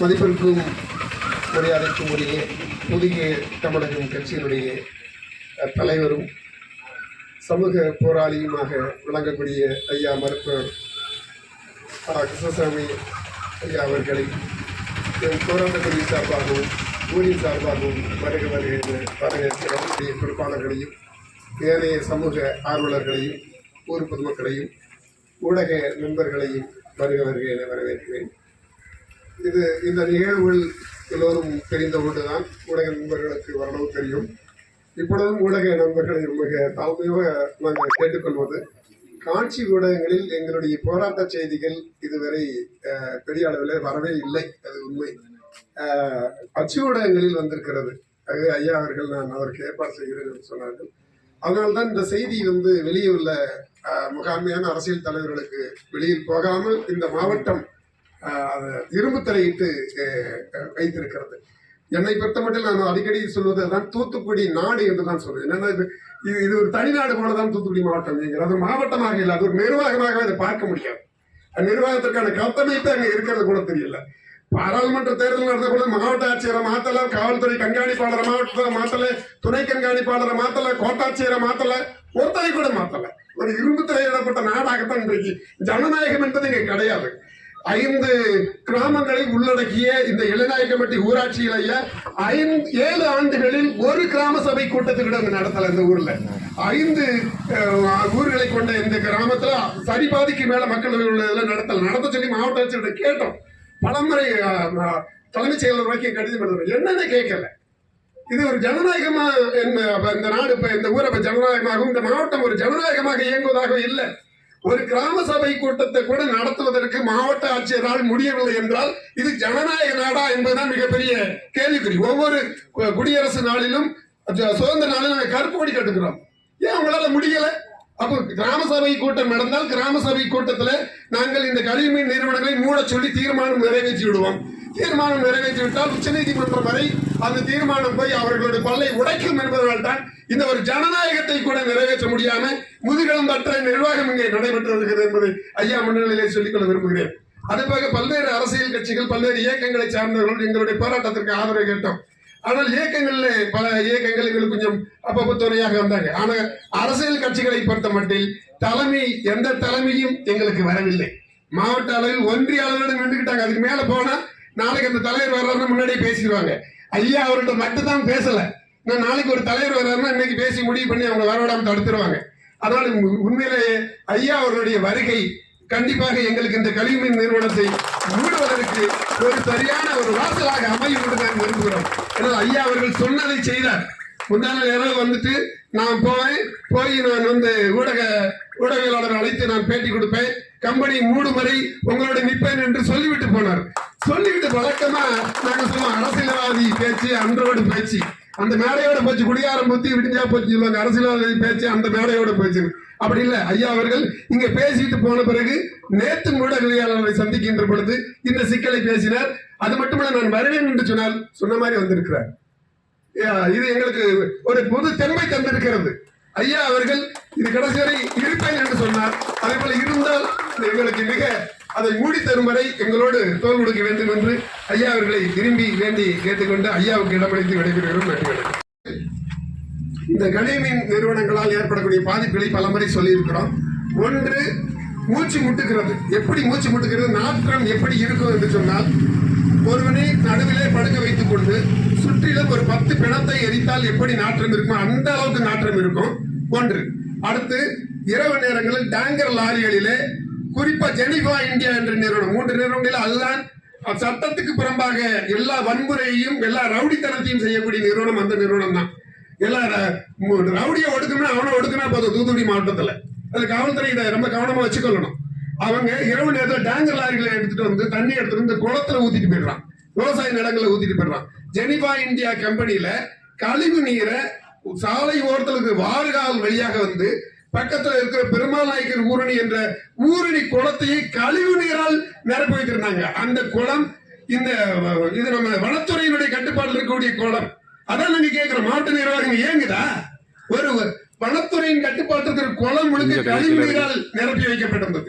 மதிப்பிற்கும் மரியாதைக்கும் உரிய புதிய தமிழகம் கட்சியினுடைய தலைவரும் சமூக போராளியுமாக விளங்கக்கூடிய ஐயா மருத்துவர் கிருஷ்ணசாமி ஐயா அவர்களை என் குழு சார்பாகவும் ஊரின் சார்பாகவும் வருக வருக என வரவேற்கிறோம் பொறுப்பாளர்களையும் ஏனைய சமூக ஆர்வலர்களையும் ஊர் பொதுமக்களையும் ஊடக நண்பர்களையும் வருக வருக என வரவேற்கிறேன். இது இந்த நிகழ்வுகள் எல்லோரும் தெரிந்த ஒன்றுதான். ஊடக நண்பர்களுக்கு வரணும் தெரியும். இப்பொழுதும் ஊடக நண்பர்களை மிக தாழ்மையாக நாங்கள் கேட்டுக்கொள்வது காட்சி ஊடகங்களில் எங்களுடைய போராட்ட செய்திகள் இதுவரை பெரிய அளவில் வரவே இல்லை. அது உண்மை. அச்சு ஊடகங்களில் வந்திருக்கிறது. அது ஐயா அவர்கள் நான் அதற்கு ஏற்பாடு செய்கிறேன் என்று சொன்னார்கள். அதனால்தான் இந்த செய்தி வந்து வெளியே உள்ள முகாண்மையான முகாமையான அரசியல் தலைவர்களுக்கு வெளியில் போகாமல் இந்த மாவட்டம் இரும்பு தலையிட்டு வைத்திருக்கிறது. என்னை பொறுத்தமட்டில் நான் அடிக்கடி சொல்வது தான் தூத்துக்குடி நாடு என்று தான் சொல்வேன். என்னன்னா இது இது இது ஒரு தனிநாடு போல தான் தூத்துக்குடி மாவட்டம் அது ஒரு மாவட்டமாக இல்லை. அது ஒரு நிர்வாகமாக அதை பார்க்க முடியாது. நிர்வாகத்திற்கான கட்டமைப்பு அங்கே இருக்கிறது கூட தெரியல. பாராளுமன்ற தேர்தல் நடந்த கூட மாவட்ட ஆட்சியரை மாத்தல காவல்துறை கண்காணிப்பாளரை மாவட்ட மாத்தல துணை கண்காணிப்பாளரை மாத்தல கோட்டாட்சியரை மாத்தல ஒருத்தரை கூட மாத்தல. ஒரு இரும்பு திரையிடப்பட்ட நாடாகத்தான் இன்றைக்கு ஜனநாயகம் என்பது இங்க கிடையாது. ஐந்து கிராமங்களை உள்ளடக்கிய இந்த இளநாயக கமிட்டி ஊராட்சியிலேயே ஐந்து ஏழு ஆண்டுகளில் ஒரு கிராம சபை கூட்டத்தை கூட நடத்தல இந்த ஊர்ல. ஐந்து ஊர்களை கொண்ட இந்த கிராமத்துல சரி பாதிக்கு மேல மக்கள் உள்ளதெல்லாம் நடத்தல. நடத்த சொல்லி மாவட்ட ஆட்சியர்கிட்ட கேட்டோம். பலமுறை தலைமைச் செயலர் வரைக்கும் கடிதம் எழுதுறோம் என்னன்னு கேட்கல. இது ஒரு ஜனநாயகமா இந்த நாடு இப்ப இந்த ஊரை இப்ப ஜனநாயகமாகவும் இந்த மாவட்டம் ஒரு ஜனநாயகமாக இயங்குவதாக இல்லை. ஒரு கிராம சபை கூட்டத்தை கூட நடத்துவதற்கு மாவட்ட ஆட்சியரால் முடியவில்லை என்றால் இது ஜனநாயக நாடா என்பதுதான் மிகப்பெரிய கேள்விக்குறி. ஒவ்வொரு கு- குடியரசு நாளிலும் சுதந்திர நாளிலும் நாங்கள் கருப்பு கொடி கட்டுக்கிறோம் ஏன் உங்களால முடியல? அப்போ கிராம சபை கூட்டம் நடந்தால் கிராம சபை கூட்டத்தில் நாங்கள் இந்த கழிவுநீர் நிறுவனங்களை மூட சொல்லி தீர்மானம் நிறைவேற்றி விடுவோம். தீர்மானம் நிறைவேற்றி விட்டால் உச்சநீதிமன்றம் வரை அந்த தீர்மானம் போய் அவர்களுடைய பல்லை உடைக்கும் என்பதனால் தான் இந்த ஒரு ஜனநாயகத்தை கூட நிறைவேற்ற முடியாம முதுகெலும்பற்ற நிர்வாகம் இங்கே நடைபெற்று வருகிறது என்பதை ஐயா முன்னிலையிலே சொல்லிக்கொள்ள விரும்புகிறேன். அதுபோக பல்வேறு அரசியல் கட்சிகள் பல்வேறு இயக்கங்களை சார்ந்தவர்கள் எங்களுடைய போராட்டத்திற்கு ஆதரவு கேட்டோம். ஆனால் இயக்கங்கள்ல பல இயக்கங்கள் எங்களுக்கு கொஞ்சம் அப்பப்போ துணையாக வந்தாங்க. ஆனா அரசியல் கட்சிகளை பொறுத்த மட்டில் தலைமை எந்த தலைமையும் எங்களுக்கு வரவில்லை. மாவட்ட அளவில் ஒன்றிய அளவில் நின்றுக்கிட்டாங்க. அதுக்கு மேல போனா நாளைக்கு அந்த தலைவர் வர்றாருன்னு முன்னாடியே பேசிடுவாங்க. ஐயா அவர்கிட்ட மட்டும் தான் பேசல. நான் நாளைக்கு ஒரு தலைவர் வர்றாருன்னா இன்னைக்கு பேசி முடிவு பண்ணி அவங்க வரவிடாம தடுத்துருவாங்க. அதனால உண்மையிலேயே ஐயா அவர்களுடைய வருகை கண்டிப்பாக எங்களுக்கு இந்த கழிவுநீர் நிறுவனத்தை மூடுவதற்கு ஒரு சரியான ஒரு வாசலாக அமையும் என்று விரும்புகிறோம். ஏன்னா ஐயா அவர்கள் சொன்னதை செய்தார். முந்தான இரவு வந்துட்டு நான் போவேன். போய் நான் வந்து ஊடக ஊடகவியலாளர் அழைத்து நான் பேட்டி கொடுப்பேன். கம்பெனி மூடும் வரை உங்களோட நிற்பேன் என்று சொல்லிவிட்டு போனார். சொல்லிவிட்டு வழக்கமா நாங்கள் சொல்லுவோம் அரசியல்வாதி பேச்சு அன்றோடு பேச்சு. அந்த மேடையோட போச்சு குடியாரம் பத்தி விடிஞ்சா போச்சு சொல்லுவாங்க அரசியல்வாதி பேச்சு அந்த மேடையோட போச்சு அப்படி இல்ல. ஐயா அவர்கள் இங்க பேசிட்டு போன பிறகு நேற்று ஊடகவியலாளரை சந்திக்கின்ற பொழுது இந்த சிக்கலை பேசினார். அது மட்டுமல்ல நான் வருவேன் என்று சொன்னால் சொன்ன மாதிரி வந்திருக்கிறார். யா, இது எங்களுக்கு ஒரு பொது தன்மை தந்திருக்கிறது. ஐயா அவர்கள் இது கடைசி வரை இருப்பேன் என்று சொன்னார். அதே போல இருந்தால் எங்களுக்கு மிக அதை மூடி தரும் வரை எங்களோடு தோல் கொடுக்க வேண்டும் என்று ஐயா அவர்களை விரும்பி வேண்டி கேட்டுக்கொண்டு ஐயாவுக்கு இடமளித்து விடைபெறுகிறோம். நன்றி இந்த கனிமீன் நிறுவனங்களால் ஏற்படக்கூடிய பாதிப்புகளை பலமுறை சொல்லியிருக்கிறோம். ஒன்று மூச்சு முட்டுக்கிறது எப்படி மூச்சு முட்டுக்கிறது நாற்றம் எப்படி இருக்கும் என்று சொன்னால் ஒருவனை நடுவிலே படுக்க வைத்துக் கொண்டு சுற்றிலும் ஒரு பத்து பிணத்தை எரித்தால் எப்படி நாற்றம் இருக்குமோ அந்த அளவுக்கு நாற்றம் இருக்கும். ஒன்று. அடுத்து இரவு நேரங்களில் டேங்கர் லாரிகளிலே குறிப்பா ஜெனிவா இந்தியா என்ற நிறுவனம் மூன்று நிறுவனங்களில் அதுதான் சட்டத்துக்கு புறம்பாக எல்லா வன்முறையையும் எல்லா ரவுடித்தனத்தையும் செய்யக்கூடிய நிறுவனம் அந்த நிறுவனம் தான். எல்லாம் ர- மு- ரவுடியை ஒடுக்கணும் அவனை ஒடுக்கணும் போதும் தூத்துக்குடி மாவட்டத்துல. அது காவல்துறை இதை ரொம்ப கவனமா வச்சுக்கொள்ளணும். அவங்க இரவு நேரத்தில் டேங்கர் லாரிகளை எடுத்துட்டு வந்து தண்ணி எடுத்துட்டு வந்து குளத்துல ஊத்திட்டு போயிடுறான். விவசாய நிலங்களை ஊத்திட்டு போயிடுறான். ஜெனிவா இந்தியா கம்பெனியில் கழிவு நீரை சாலை ஓரத்துக்கு வாறுகால் வழியாக வந்து பக்கத்துல இருக்கிற பெருமாள் நாயக்கர் ஊரணி என்ற ஊரணி குளத்தையே கழிவு நீரால் நிரப்பி வைத்திருந்தாங்க. அந்த குளம் இந்த இது நம்ம வனத்துறையினுடைய கட்டுப்பாட்டில் இருக்கக்கூடிய குளம். அதான் நாங்க கேட்கிறோம் மாவட்ட நிர்வாகம் ஏங்குதா ஒரு வனத்துறையின் கட்டுப்பாட்டுக்கு குளம் முழுக்க கழிவு நீரால் நிரப்பி வைக்கப்பட்டிருந்தது.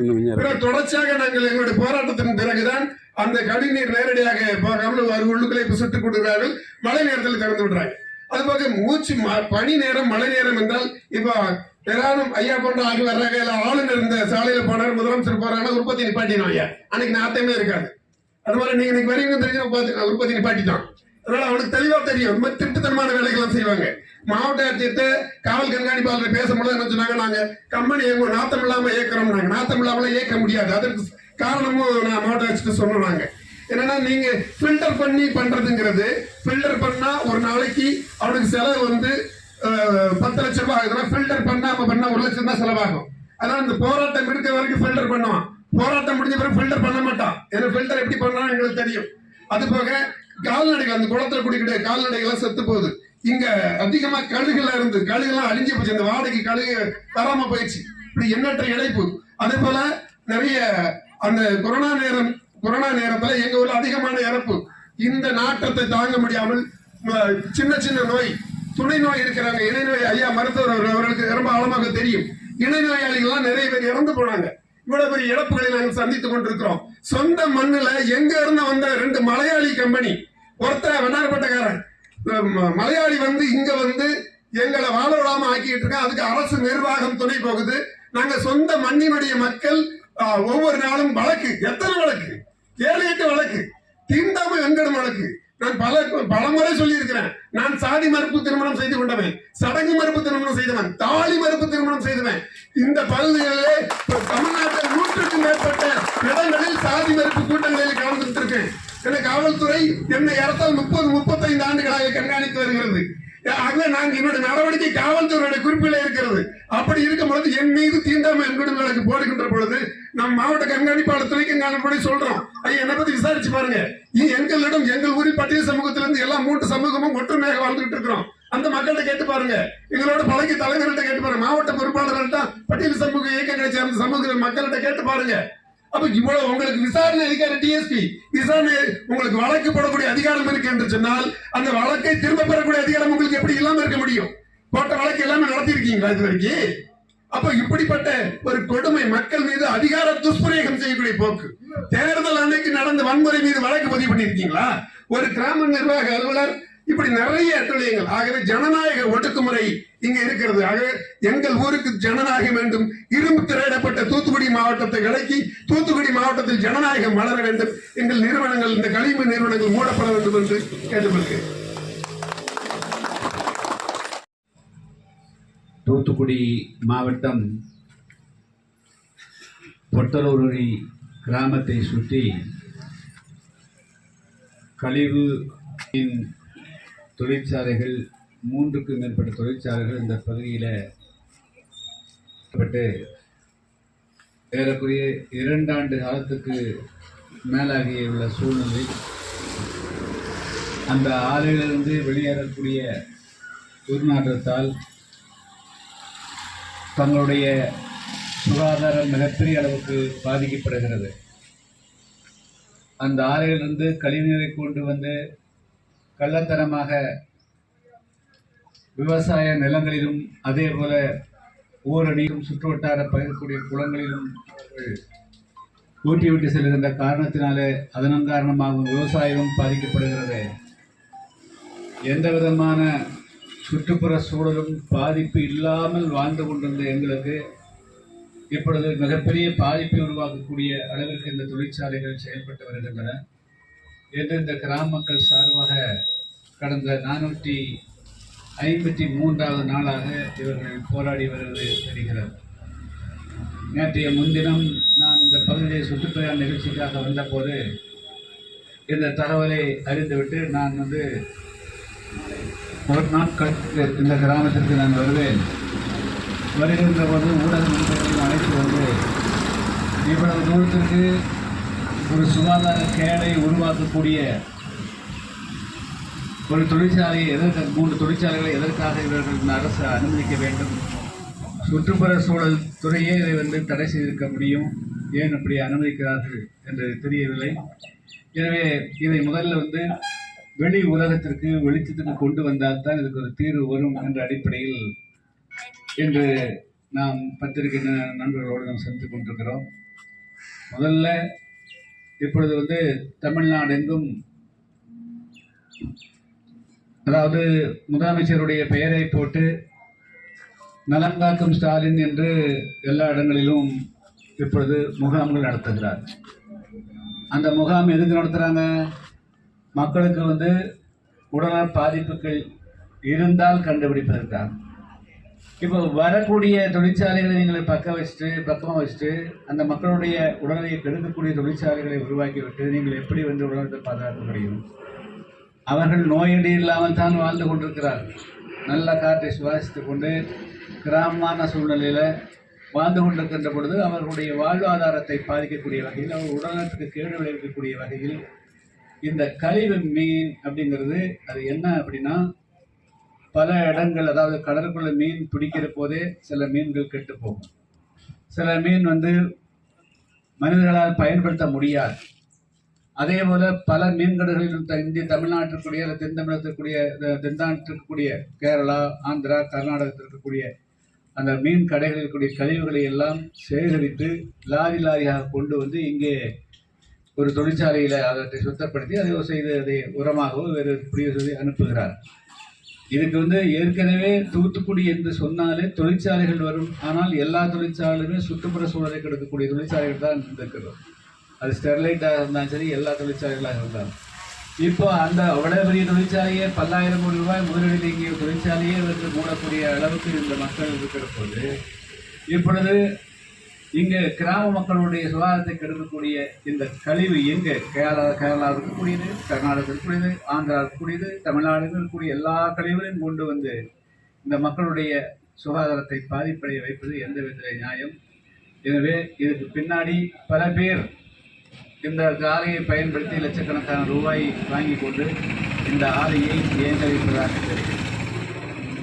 தொடர்ச்சியாக நாங்கள் எங்களுடைய போராட்டத்தின் பிறகுதான் அந்த கழிவுநீர் நேரடியாக போகாமல் அது உள்ளுக்குள்ளே இப்ப சுட்டுக் கொடுக்கிறார்கள் மழை நேரத்தில் திறந்து விடுறாங்க அதுபோக மூச்சு ம- பனி நேரம் மழை நேரம் என்றால் இப்போ ஏராளம் ஐயா போன்ற ஆகி வர்றாங்க இல்ல ஆளுநர் இந்த சாலையில போனார் முதலமைச்சர் போறாங்க உற்பத்தி நிப்பாட்டினோம் ஐயா. அன்னைக்கு நாட்டமே இருக்காது. அது மாதிரி நீங்க இன்னைக்கு வரீங்க தெரிஞ்சு உற்பத்தி நிப்பாட்டிட்டான். அதனால அவனுக்கு தெளிவா தெரியும். இந்த மாதிரி வேலைகள்லாம் செய்வாங்க. மாவட்ட ஆட்சியர்கிட்ட காவல் கண்காணிப்பாளர் பேசும்போது என்ன சொன்னாங்க? நாங்க கம்பெனி எங்க நாத்தம் இல்லாம இயக்குறோம் நாங்க. நாத்தம் இல்லாம இயக்க முடியாது. அதற்கு காரணமும் நான் மாவட்ட ஆட்சியர் சொன்னோம் என்னன்னா நீங்க ஃபில்டர் பண்ணி பண்றதுங்கிறது ஃபில்டர் பண்ணா ஒரு நாளைக்கு அவனுக்கு செலவு வந்து பத்து லட்சம் ரூபாய் ஆகுதுன்னா ஃபில்டர் பண்ணாம பண்ணா ஒரு லட்சம் தான் செலவாகும். அதான் இந்த போராட்டம் இருக்க வரைக்கும் ஃபில்டர் பண்ணுவான். போராட்டம் முடிஞ்ச பிறகு ஃபில்டர் பண்ண மாட்டான். ஏன்னா ஃபில்டர் எப்படி பண்ணான்னு எங்களுக்கு தெரியும். அது போக கால்நடைகள் அந்த குளத்துல குடிக்கிட்டு கால்நடைகள்லாம் செத்து போகுது இங்க அதிகமா கழுகுல இருந்து கழுகுலாம் அழிஞ்சு போச்சு. அந்த வாடகை கழுகு வராம போயிடுச்சு. இப்படி எண்ணற்ற இழைப்பு. அதே போல நிறைய அந்த கொரோனா நேரம் கொரோனா நேரத்துல எங்க ஊர்ல அதிகமான இறப்பு. இந்த நாட்டத்தை தாங்க முடியாமல் சின்ன சின்ன நோய் துணை நோய் இருக்கிறாங்க இணை நோய் ஐயா மருத்துவர் அவர்களுக்கு ரொம்ப ஆழமாக தெரியும். இணை நோயாளிகள்லாம் நிறைய பேர் இறந்து போனாங்க. இவ்வளவு பெரிய இழப்புகளை நாங்கள் சந்தித்துக் கொண்டிருக்கிறோம். சொந்த மண்ணுல எங்க இருந்து வந்த ரெண்டு மலையாளி கம்பெனி ஒருத்தர் வண்ணாரப்பட்டக்காரன் ம- மலையாளி வந்து இங்க வந்து எங்களை வாழ விடாம ஆக்கிட்டு இருக்கோம் அதுக்கு அரசு நிர்வாகம் துணை போகுது. நாங்க சொந்த மண்ணினுடைய மக்கள் ஒவ்வொரு நாளும் வழக்கு. எத்தனை வழக்கு? ஏழு எட்டு வழக்கு. தீண்டாம எங்கடும் வழக்கு. நான் பல பல முறை நான் சாதி மறுப்பு திருமணம் செய்து கொண்டவன் சடங்கு மறுப்பு திருமணம் செய்தவன் தாலி மறுப்பு திருமணம் செய்தவன் இந்த பகுதிகளிலே தமிழ்நாட்டில் நூற்றுக்கும் மேற்பட்ட இடங்களில் சாதி மறுப்பு கூட்டங்களில் கலந்துட்டு இருக்கேன். என காவல்துறை என்னை இடத்தால் முப்பது முப்பத்தைந்து ஆண்டுகளாக கண்காணித்து வருகிறது. ஆகவே நாங்கள் என்னுடைய நடவடிக்கை காவல்துறையுடைய குறிப்பில் இருக்கிறது. அப்படி இருக்கும் பொழுது என் மீது தீண்டாமை என்கூடும் வழக்கு போடுகின்ற பொழுது நம் மாவட்ட கண்காணிப்பாளர் துணை கண்காணிப்படி சொல்றோம். ஐயா என்னை பத்தி விசாரிச்சு பாருங்க. எங்களிடம் எங்கள் ஊரில் பட்டியல் சமூகத்திலிருந்து எல்லா மூன்று சமூகமும் ஒற்றுமையாக வாழ்ந்துகிட்டு இருக்கிறோம். அந்த மக்கள்கிட்ட கேட்டு பாருங்க. எங்களோட பழகி தலைவர்கள்ட்ட கேட்டு பாருங்க. மாவட்ட பொறுப்பாளர்கள்ட்ட பட்டியல் சமூக இயக்கங்களை சேர்ந்த சமூக மக்கள்கிட்ட கேட்டு பாருங்க. அப்ப இவ்வளவு உங்களுக்கு விசாரணை அதிகாரி டிஎஸ்பி விசாரணை உங்களுக்கு வழக்கு போடக்கூடிய அதிகாரம் இருக்கு என்று சொன்னால் அந்த வழக்கை திரும்ப பெறக்கூடிய அதிகாரம் உங்களுக்கு எப்படி இல்லாம இருக்க முடியும்? போட்ட வழக்கு எல்லாமே நடத்தி இருக்கீங்களா இது வரைக்கும் அப்ப இப்படிப்பட்ட ஒரு கொடுமை மக்கள் மீது அதிகார துஷ்பிரயோகம் செய்யக்கூடிய போக்கு. தேர்தல் அன்னைக்கு நடந்த வன்முறை மீது வழக்கு பதிவு பண்ணிருக்கீங்களா? ஒரு கிராம நிர்வாக அலுவலர் இப்படி நிறைய அட்டூழியங்கள் ஆகவே ஜனநாயக ஒடுக்குமுறை இங்க இருக்கிறது. ஆகவே எங்கள் ஊருக்கு ஜனநாயகம் வேண்டும். இரும்பு திரையிடப்பட்ட தூத்துக்குடி மாவட்டத்தை விலக்கி தூத்துக்குடி மாவட்டத்தில் ஜனநாயகம் வளர வேண்டும். எங்கள் நிறுவனங்கள் இந்த கழிவு நிறுவனங்கள் மூடப்பட வேண்டும் என்று கேட்டுக்கொள்கிறேன். தூத்துக்குடி மாவட்டம் பொட்டலூரி கிராமத்தை சுற்றி கழிவு இன் தொழிற்சாலைகள் மூன்றுக்கு மேற்பட்ட தொழிற்சாலைகள் இந்த பகுதியில் பட்டு ஏறக்குரிய இரண்டாண்டு காலத்துக்கு மேலாகிய உள்ள சூழ்நிலை. அந்த ஆலையிலிருந்து வெளியேறக்கூடிய துர்நாற்றத்தால் தங்களுடைய சுகாதாரம் மிகப்பெரிய அளவுக்கு பாதிக்கப்படுகிறது. அந்த ஆலையிலிருந்து கழிவுநீரை கொண்டு வந்து கள்ளத்தனமாக விவசாய நிலங்களிலும் அதே போல ஊரணியும் சுற்றுவட்டார பயிர்க்கூடிய குளங்களிலும் அவர்கள் ஊற்றிவிட்டு செல்கின்ற காரணத்தினாலே அதன் காரணமாகவும் விவசாயமும் பாதிக்கப்படுகிறது. எந்த விதமான சுற்றுப்புற சூழலும் பாதிப்பு இல்லாமல் வாழ்ந்து கொண்டிருந்த எங்களுக்கு இப்பொழுது மிகப்பெரிய பாதிப்பை உருவாக்கக்கூடிய அளவிற்கு இந்த தொழிற்சாலைகள் செயல்பட்டு வருகின்றன. என்று இந்த கிராம மக்கள் சார் கடந்த நானூற்றி ஐம்பத்தி மூன்றாவது நாளாக இவர்கள் போராடி வருவது தெரிகிறது. நேற்றைய முன்தினம் நான் இந்த பகுதியை சுற்றுப்பயண நிகழ்ச்சிக்காக வந்தபோது இந்த தகவலை அறிந்துவிட்டு நான் வந்து ஒரு நாள் இந்த கிராமத்திற்கு நான் வருவேன். வருகின்ற போது ஊடக நண்பர்களையும் அழைத்து வந்து இவ்வளவு தூரத்திற்கு ஒரு சுகாதார கேடை உருவாக்கக்கூடிய ஒரு தொழிற்சாலையை எதற்கு மூன்று தொழிற்சாலைகளை எதற்காக இவர்கள் இந்த அரசு அனுமதிக்க வேண்டும்? சுற்றுப்புற சூழல் துறையே இதை வந்து தடை செய்திருக்க முடியும். ஏன் அப்படி அனுமதிக்கிறார்கள் என்று தெரியவில்லை. எனவே இதை முதல்ல வந்து வெளி உலகத்திற்கு வெளிச்சத்துக்கு கொண்டு வந்தால் தான் இதுக்கு ஒரு தீர்வு வரும் என்ற அடிப்படையில் இன்று நாம் பத்திரிகை நண்பர்களோடு நாம் சென்று கொண்டிருக்கிறோம். முதல்ல இப்பொழுது வந்து தமிழ்நாடு எங்கும் அதாவது முதலமைச்சருடைய பெயரை போட்டு நலம் காக்கும் ஸ்டாலின் என்று எல்லா இடங்களிலும் இப்பொழுது முகாம்கள் நடத்துகிறார். அந்த முகாம் எதுக்கு நடத்துகிறாங்க மக்களுக்கு வந்து உடல்நல பாதிப்புகள் இருந்தால் கண்டுபிடிப்பதற்காக. இப்போ வரக்கூடிய தொழிற்சாலைகளை நீங்கள் பக்க வச்சுட்டு பக்கமாக வச்சுட்டு அந்த மக்களுடைய உடலை கெடுக்கக்கூடிய தொழிற்சாலைகளை உருவாக்கி விட்டு நீங்கள் எப்படி வந்து உடல்நலத்தை பாதுகாக்க முடியும்? அவர்கள் நோயடி இல்லாமல் தான் வாழ்ந்து கொண்டிருக்கிறார்கள் நல்ல காற்றை சுவாசித்துக் கொண்டு கிராமமான சூழ்நிலையில் வாழ்ந்து கொண்டிருக்கின்ற பொழுது அவர்களுடைய வாழ்வாதாரத்தை பாதிக்கக்கூடிய வகையில் அவர் உடல்நலத்துக்கு கேடு விளைவிக்கக்கூடிய வகையில் இந்த கழிவு மீன் அப்படிங்கிறது அது என்ன அப்படின்னா பல இடங்கள் அதாவது கடற்குள்ள மீன் பிடிக்கிற போதே சில மீன்கள் கெட்டு போகும். சில மீன் வந்து மனிதர்களால் பயன்படுத்த முடியாது. அதே போல பல மீன்கடைகளில் த- இந்திய தமிழ்நாட்டிற்குரிய அல்லது தென் தமிழகத்திற்குரிய இந்த இருக்கக்கூடிய கேரளா ஆந்திரா கர்நாடகத்தில் இருக்கக்கூடிய அந்த மீன் கடைகளில் இருக்கக்கூடிய கழிவுகளை எல்லாம் சேகரித்து லாரி லாரியாக கொண்டு வந்து இங்கே ஒரு தொழிற்சாலையில் அதை சுத்தப்படுத்தி அதை செய்து அதை உரமாகவோ வேறு புரிய சொல்லி அனுப்புகிறார். இதுக்கு வந்து ஏற்கனவே தூத்துக்குடி என்று சொன்னாலே தொழிற்சாலைகள் வரும். ஆனால் எல்லா தொழிற்சாலையுமே சுற்றுப்புற சூழலை கெடுக்கக்கூடிய தொழிற்சாலைகள் தான் இருக்கிறோம் அது ஸ்டெர்லைட்டாக இருந்தாலும் சரி எல்லா தொழிற்சாலைகளாக இருந்தாலும். இப்போ அந்த அவ்வளோ பெரிய தொழிற்சாலையே பல்லாயிரம் கோடி ரூபாய் முதலீடு நீங்கிய தொழிற்சாலையே வந்து மூடக்கூடிய அளவுக்கு இந்த மக்கள் இருக்கிற போது இப்பொழுது இங்கே கிராம மக்களுடைய சுகாதாரத்தை கெடுக்கக்கூடிய இந்த கழிவு எங்கே? கேரளா கேரளா இருக்கக்கூடியது கர்நாடகா இருக்கக்கூடியது ஆந்திரா இருக்கக்கூடியது தமிழ்நாடு இருக்கக்கூடிய எல்லா கழிவுகளையும் கொண்டு வந்து இந்த மக்களுடைய சுகாதாரத்தை பாதிப்படைய வைப்பது எந்த வித நியாயம்? எனவே இதுக்கு பின்னாடி பல பேர் இந்த ஆலையை பயன்படுத்தி லட்சக்கணக்கான ரூபாய் வாங்கி கொண்டு இந்த ஆலையை இயங்க வைப்பதாக தெரியும்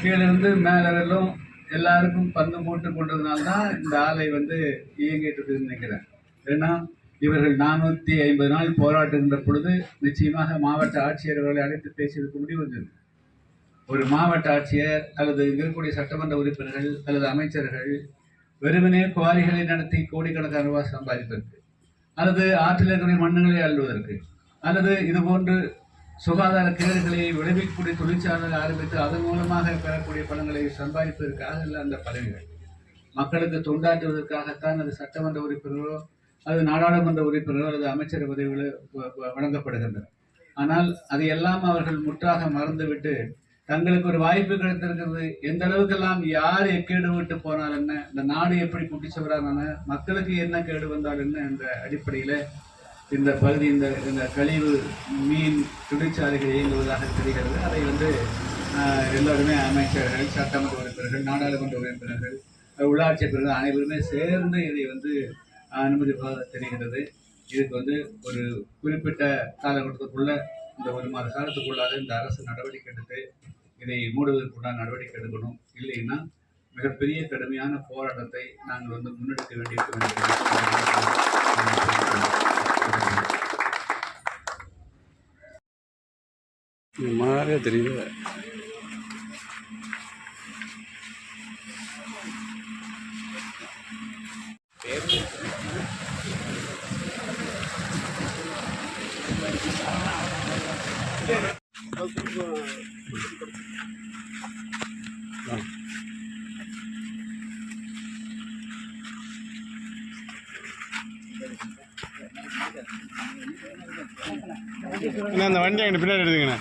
கீழிருந்து மேலே வரலும் எல்லாருக்கும் பந்து போட்டு கொண்டதுனால தான் இந்த ஆலை வந்து இயங்கிட்டு இருக்குதுன்னு நினைக்கிறேன். ஏன்னா இவர்கள் நானூற்றி ஐம்பது நாள் போராட்டுகின்ற பொழுது நிச்சயமாக மாவட்ட ஆட்சியர் அவர்களை அழைத்து பேசியதுக்கு முடிவு வந்தது ஒரு மாவட்ட ஆட்சியர் அல்லது இருக்கக்கூடிய சட்டமன்ற உறுப்பினர்கள் அல்லது அமைச்சர்கள் வெறுமனே குவாரிகளை நடத்தி கோடிக்கணக்கான ரூபாய் சம்பாதிப்பது அல்லது ஆற்றில் இருக்கக்கூடிய மண்ணுகளை அள்ளுவதற்கு. அல்லது இது போன்று சுகாதார கேடுகளை விளைவிக்கக்கூடிய தொழிற்சாலைகளை ஆரம்பித்து அதன் மூலமாக பெறக்கூடிய பணங்களை சம்பாதிப்பதற்காக இல்லை அந்த பதவிகள். மக்களுக்கு தொண்டாற்றுவதற்காகத்தான் அது சட்டமன்ற உறுப்பினர்களோ அது நாடாளுமன்ற உறுப்பினர்களோ அல்லது அமைச்சர் பதவிகளோ வழங்கப்படுகின்றன. ஆனால் அதையெல்லாம் அவர்கள் முற்றாக மறந்துவிட்டு தங்களுக்கு ஒரு வாய்ப்பு கிடைத்திருக்கிறது எந்த அளவுக்கெல்லாம் யார் எக்கேடு விட்டு போனால் என்ன? இந்த நாடு எப்படி குட்டிச்சவரான என்ன மக்களுக்கு என்ன கேடு வந்தால் என்ன என்ற அடிப்படையில் இந்த பகுதி இந்த இந்த கழிவு மீன் தொழிற்சாலைகள் இயங்குவதாக தெரிகிறது. அதை வந்து எல்லோருமே அமைச்சர்கள் சட்டமன்ற உறுப்பினர்கள் நாடாளுமன்ற உறுப்பினர்கள் உள்ளாட்சி பிறகு அனைவருமே சேர்ந்து இதை வந்து அனுமதிப்பதாக தெரிகிறது. இதுக்கு வந்து ஒரு குறிப்பிட்ட காலகட்டத்துக்குள்ள இந்த ஒரு மாத காலத்துக்குள்ளாக இந்த அரசு நடவடிக்கை எடுத்து இதை மூடுவதற்குண்டான நடவடிக்கை எடுக்கணும். இல்லைன்னா மிகப்பெரிய கடுமையான போராட்டத்தை நாங்கள் வந்து முன்னெடுக்க வேண்டியிருக்கிறோம் மாதிரியே தெரியல. அண்ணா அந்த வண்டி அங்கிட்டு பின்னாடி எடுத்துங்கண்ணே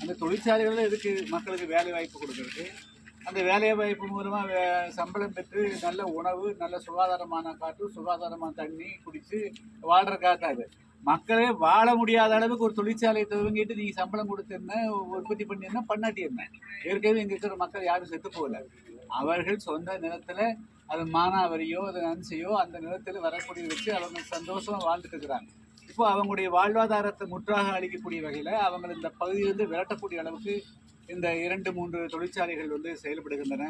அந்த தொழிற்சாலைகளில் எதுக்கு மக்களுக்கு வேலை வாய்ப்பு கொடுக்கறது அந்த வேலை வாய்ப்பு மூலமாக வே- சம்பளம் பெற்று நல்ல உணவு நல்ல சுகாதாரமான காற்று சுகாதாரமான தண்ணி குடித்து வாழ்றதுக்காக தான் மக்களே வாழ முடியாத அளவுக்கு ஒரு தொழிற்சாலையை துவங்கிட்டு நீங்கள் சம்பளம் கொடுத்துருந்தா உற்பத்தி பண்ணியிருந்தேன் பண்ணாட்டி என்ன ஏற்கனவே இங்கே இருக்கிற மக்கள் யாரும் செத்து போகல. அவர்கள் சொந்த நிலத்தில் அது மானாவரியோ அது நன்சையோ அந்த நிலத்தில் வரக்கூடிய வச்சு அவங்க சந்தோஷமாக வாழ்ந்துட்டு இருக்கிறாங்க இப்போ அவங்களுடைய வாழ்வாதாரத்தை முற்றாக அளிக்கக்கூடிய வகையில் அவங்க இந்த பகுதியிலிருந்து விரட்டக்கூடிய அளவுக்கு இந்த இரண்டு மூன்று தொழிற்சாலைகள் வந்து செயல்படுகின்றன.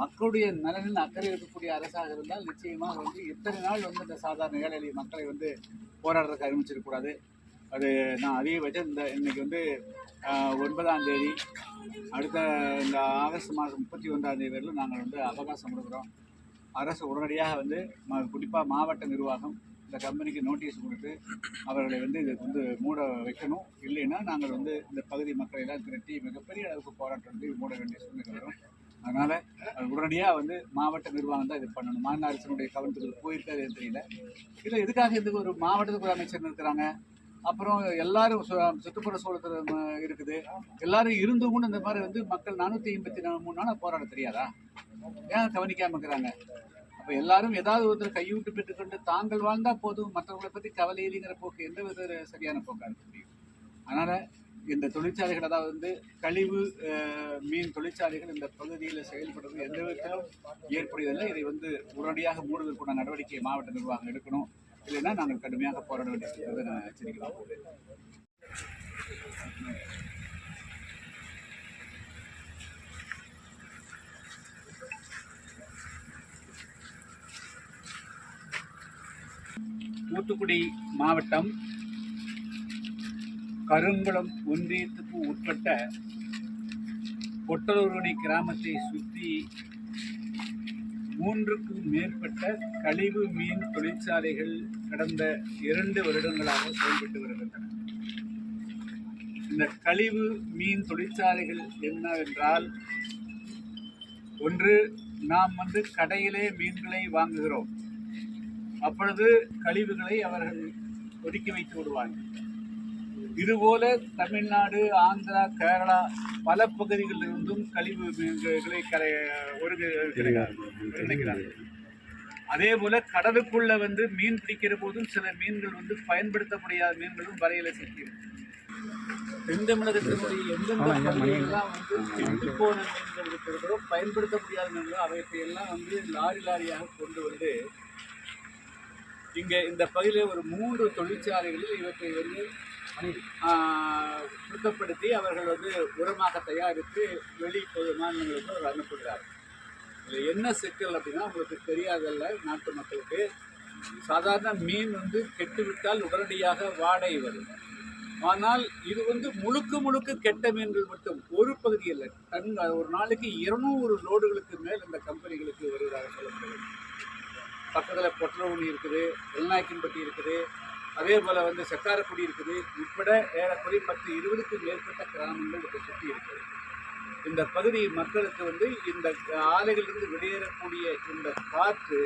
மக்களுடைய நலனில் அக்கறை இருக்கக்கூடிய அரசாக இருந்தால் நிச்சயமாக வந்து இத்தனை நாள் வந்து இந்த சாதாரண ஏழை எளிய மக்களை வந்து போராடுறதுக்கு அனுமதிச்சிடக்கூடாது அது நான் அதிகபட்சம் இந்த இன்னைக்கு வந்து ஒன்பதாம் தேதி அடுத்த இந்த ஆகஸ்ட் மாதம் முப்பத்தி ஒன்றாம் தேதி வரையிலும் நாங்கள் வந்து அவகாசம் கொடுக்குறோம். அரசு உடனடியாக வந்து குறிப்பாக மாவட்ட நிர்வாகம் இந்த கம்பெனிக்கு நோட்டீஸ் கொடுத்து அவர்களை வந்து இதுக்கு வந்து மூட வைக்கணும். இல்லைன்னா நாங்கள் வந்து இந்த பகுதி மக்களை எல்லாம் திரட்டி மிகப்பெரிய அளவுக்கு போராட்டம் வந்து மூட வேண்டிய சூழ்நிலை வரும். அதனால் உடனடியாக வந்து மாவட்ட நிர்வாகம் தான் இது பண்ணணும். மாநில அரசினுடைய கவனத்துக்கு போயிருக்காது தெரியல. இல்லை எதுக்காக இதுக்கு ஒரு மாவட்டத்துக்கு ஒரு அமைச்சர் இருக்கிறாங்க அப்புறம் எல்லாரும் சு- சுற்றுப்புற சூழல் இருக்குது. எல்லாரும் இருந்தும் கூட இந்த மாதிரி வந்து மக்கள் நானூற்றி ஐம்பத்தி மூணு நாள் போராட தெரியாதா? ஏன் கவனிக்காம இருக்கிறாங்க? அப்போ எல்லாரும் ஏதாவது ஒருத்தர் கையூட்டு பெற்றுக்கொண்டு தாங்கள் வாழ்ந்தால் போதும். மற்றவங்களை பற்றி கவலை இல்லைங்கிற போக்கு எந்த வித சரியான போக்காக இருக்க முடியும்? அதனால் இந்த தொழிற்சாலைகள் அதாவது வந்து கழிவு மீன் தொழிற்சாலைகள் இந்த பகுதியில் செயல்படுறது எந்த விதத்திலும் ஏற்புடையதில்லை. இதை வந்து உடனடியாக மூடுவதற்கான நடவடிக்கையை மாவட்ட நிர்வாகம் எடுக்கணும். இல்லைன்னா நாங்கள் கடுமையாக போராட வேண்டியது நான் எச்சரிக்கலாம் தூத்துக்குடி மாவட்டம் கருங்குளம் ஒன்றியத்துக்கு உட்பட்ட பொட்டலூரணி கிராமத்தை சுற்றி மூன்றுக்கும் மேற்பட்ட கழிவு மீன் தொழிற்சாலைகள் கடந்த இரண்டு வருடங்களாக செயல்பட்டு வருகின்றன. இந்த கழிவு மீன் தொழிற்சாலைகள் என்னவென்றால் ஒன்று நாம் வந்து கடையிலே மீன்களை வாங்குகிறோம். அப்பொழுது கழிவுகளை அவர்கள் ஒதுக்கி வைத்து விடுவார்கள். இதுபோல தமிழ்நாடு ஆந்திரா கேரளா பல பகுதிகளிலிருந்தும் கழிவு மீன்களை கரை ஒரு கிடைக்கிறார்கள் அதே போல கடலுக்குள்ள வந்து மீன் பிடிக்கிற போதும் சில மீன்கள் வந்து பயன்படுத்த முடியாத மீன்களும் வரையில சிக்கியிருக்கு தமிழகத்தினுடைய எந்தெந்த பகுதிகளெல்லாம் வந்து கெட்டு போன மீன்கள் இருக்கிறதோ பயன்படுத்த முடியாத மீன்கள் அவைகளை எல்லாம் வந்து லாரி லாரியாக கொண்டு வந்து இங்கே இந்த பகுதியில் ஒரு மூன்று தொழிற்சாலைகளில் இவற்றை வந்து ஆஹ், சுத்தப்படுத்தி அவர்கள் வந்து உரமாக தயாரித்து வெளி பொது மாநிலங்களுக்கு அவர் அனுப்புகிறார் இதில் என்ன சிக்கல் அப்படின்னா உங்களுக்கு தெரியாதல்ல நாட்டு மக்களுக்கு. சாதாரண மீன் வந்து கெட்டுவிட்டால் உடனடியாக வாடை வரும். ஆனால் இது வந்து முழுக்க முழுக்க கெட்ட மீன்கள் மட்டும் ஒரு பகுதி இல்லை. டன் ஒரு நாளைக்கு இருநூறு லோடுகளுக்கு மேல் இந்த கம்பெனிகளுக்கு வருவதாக சொல்லப்படுகிறது. பக்கத்தில் பொட்டலவுனி இருக்குது வெள்நாயக்கன்பட்டி இருக்குது அதே போல் வந்து செக்காரக்குடி இருக்குது. உட்பட ஏறக்குறை பத்து இருபதுக்கும் மேற்பட்ட கிராமங்கள் இதை சுற்றி இருக்குது. இந்த பகுதி மக்களுக்கு வந்து இந்த ஆலைகளிலிருந்து வெளியேறக்கூடிய இந்த காற்று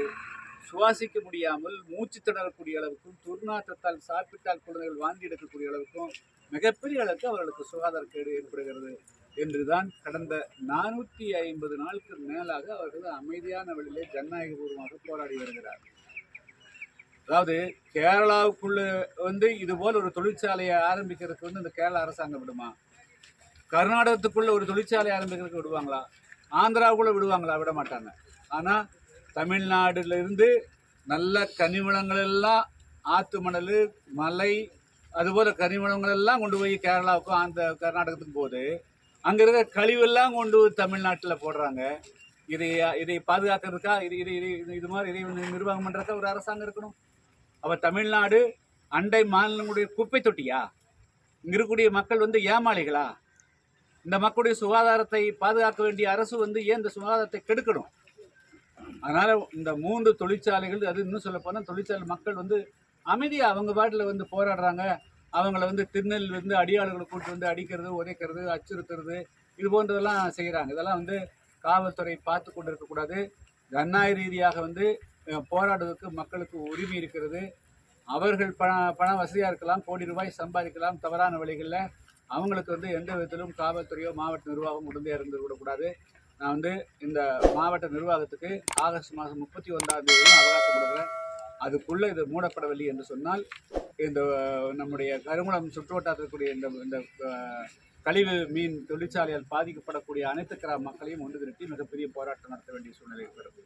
சுவாசிக்க முடியாமல் மூச்சு திணறக்கூடிய அளவுக்கும் துர்நாற்றத்தால் சாப்பிட்டால் குழந்தைகள் வாந்தி எடுக்கக்கூடிய அளவுக்கும் மிகப்பெரிய அளவுக்கு அவர்களுக்கு சுகாதார கேடு ஏற்படுகிறது என்றுதான் கடந்த நானூற்றி ஐம்பது நாளுக்கு மேலாக அவர்கள் அமைதியான வழியிலே ஜனநாயகபூர்வமாக போராடி வருகிறார். அதாவது கேரளாவுக்குள்ள வந்து இதுபோல் ஒரு தொழிற்சாலையை ஆரம்பிக்கிறதுக்கு வந்து இந்த கேரள அரசாங்கம் விடுமா? கர்நாடகத்துக்குள்ள ஒரு தொழிற்சாலை ஆரம்பிக்கிறதுக்கு விடுவாங்களா? ஆந்திராவுக்குள்ள விடுவாங்களா? விட மாட்டாங்க. ஆனால் தமிழ்நாடுலேருந்து நல்ல கனிவளங்கள் எல்லாம் ஆத்து மணல் மலை அதுபோல் கனிவளங்கள் எல்லாம் கொண்டு போய் கேரளாவுக்கும் அந்த கர்நாடகத்துக்கும் போது அங்கே இருக்கிற கழிவெல்லாம் கொண்டு தமிழ்நாட்டில் போடுறாங்க. இதை இதை பாதுகாக்கிறதுக்கா? இது இது இது இது- இது மாதிரி இதை வந்து நிர்வாகம் பண்ணுறதுக்கா ஒரு அரசாங்கம் இருக்கணும்? அப்போ தமிழ்நாடு அண்டை மாநிலங்களுடைய குப்பை தொட்டியா? இங்கே இருக்கக்கூடிய மக்கள் வந்து ஏமாளிகளா? இந்த மக்களுடைய சுகாதாரத்தை பாதுகாக்க வேண்டிய அரசு வந்து ஏன் இந்த சுகாதாரத்தை கெடுக்கணும்? அதனால் இந்த மூன்று தொழிற்சாலைகள் அது இன்னும் சொல்ல போனால் தொழிற்சாலை மக்கள் வந்து அமைதியாக அவங்க பாட்டில் வந்து போராடுறாங்க. அவங்கள வந்து திருநெல் வந்து அடியாளுகளை கூட்டு வந்து அடிக்கிறது உதைக்கிறது அச்சுறுத்துறது இது போன்றதெல்லாம் செய்கிறாங்க இதெல்லாம் வந்து காவல்துறை பார்த்து கொண்டு இருக்கக்கூடாது ஜனநாயக ரீதியாக வந்து போராடுவதற்கு மக்களுக்கு உரிமை இருக்கிறது. அவர்கள் பண பண வசதியாக இருக்கலாம் கோடி ரூபாய் சம்பாதிக்கலாம் தவறான வழிகளில். அவங்களுக்கு வந்து எந்த விதத்திலும் காவல்துறையோ மாவட்ட நிர்வாகம் உடனே இருந்து விடக்கூடாது நான் வந்து இந்த மாவட்ட நிர்வாகத்துக்கு ஆகஸ்ட் மாதம் முப்பத்தி ஒன்றாம் தேதி அவகாசம் கொடுக்குறேன். அதுக்குள்ளே இது மூடப்படவில்லை என்று சொன்னால் இந்த நம்முடைய கருங்குளம் சுற்றுவட்டாரத்தில் இந்த இந்த கழிவு மீன் தொழிற்சாலையால் பாதிக்கப்படக்கூடிய அனைத்து கிராம மக்களையும் ஒன்று திரட்டி மிகப்பெரிய போராட்டம் நடத்த வேண்டிய சூழ்நிலை ஏற்படும்.